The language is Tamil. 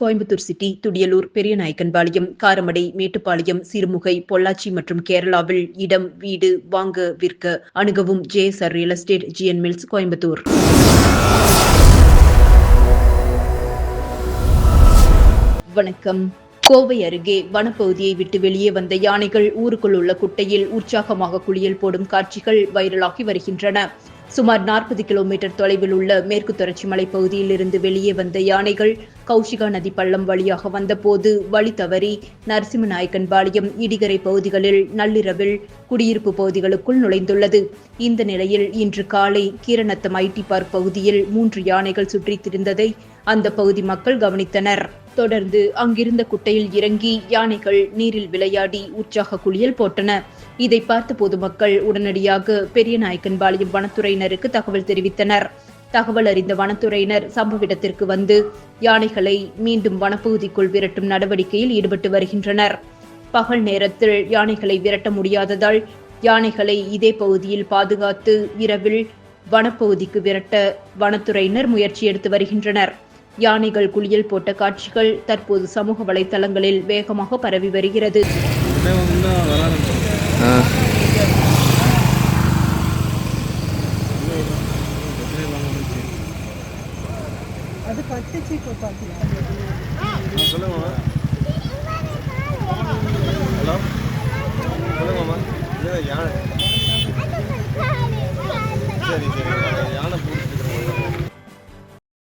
கோயம்புத்தூர் சிட்டி துடியலூர் பெரியநாயக்கன்பாளையம் காரமடை மேட்டுப்பாளையம் சிறுமுகை பொள்ளாச்சி மற்றும் கேரளாவில் இடம் வீடு வாங்க விற்க அணுகவும் JSR real estate GN mills Coimbatore. வணக்கம். கோவை அருகே வனப்பகுதியை விட்டு வெளியே வந்த யானைகள் ஊருக்குள் உள்ள குட்டையில் உற்சாகமாக குளியல் போடும் காட்சிகள் வைரலாகி வருகின்றன. சுமார் நாற்பது கிலோமீட்டர் தொலைவில் உள்ள மேற்கு தொடர்ச்சி மலை பகுதியில் இருந்து வெளியே வந்த யானைகள் கௌஷிகா நதி பள்ளம் வழியாக வந்தபோது வழி தவறி நரசிம்மநாயக்கன்பாளையம் இடிகரை பகுதிகளில் நள்ளிரவில் குடியிருப்பு பகுதிகளுக்குள் நுழைந்துள்ளது. இந்த நிலையில் இன்று காலை கீரநத்தம் ஐடி பார்க் பகுதியில் மூன்று யானைகள் சுற்றித் திரிந்ததை அந்த பகுதி மக்கள் கவனித்தனர். தொடர்ந்து அங்கிருந்த குட்டையில் இறங்கி யானைகள் நீரில் விளையாடி உற்சாக குளியல் போட்டன. இதை பார்த்த பொதுமக்கள் உடனடியாக பெரியநாயக்கன்பாளையம் வனத்துறையினருக்கு தகவல் தெரிவித்தனர். தகவல் அறிந்த வனத்துறையினர் சம்பவ இடத்திற்கு வந்து யானைகளை மீண்டும் வனப்பகுதிக்குள் விரட்டும் நடவடிக்கையில் ஈடுபட்டு வருகின்றனர். பகல் நேரத்தில் யானைகளை விரட்ட முடியாததால் யானைகளை இதே பகுதியில் பாதுகாத்து இரவில் வனப்பகுதிக்கு விரட்ட வனத்துறையினர் முயற்சி எடுத்து வருகின்றனர். யானைகள் குளியல் போட்ட காட்சிகள் தற்போது சமூக வலைதளங்களில் வேகமாக பரவி வருகிறது. சரி சரி.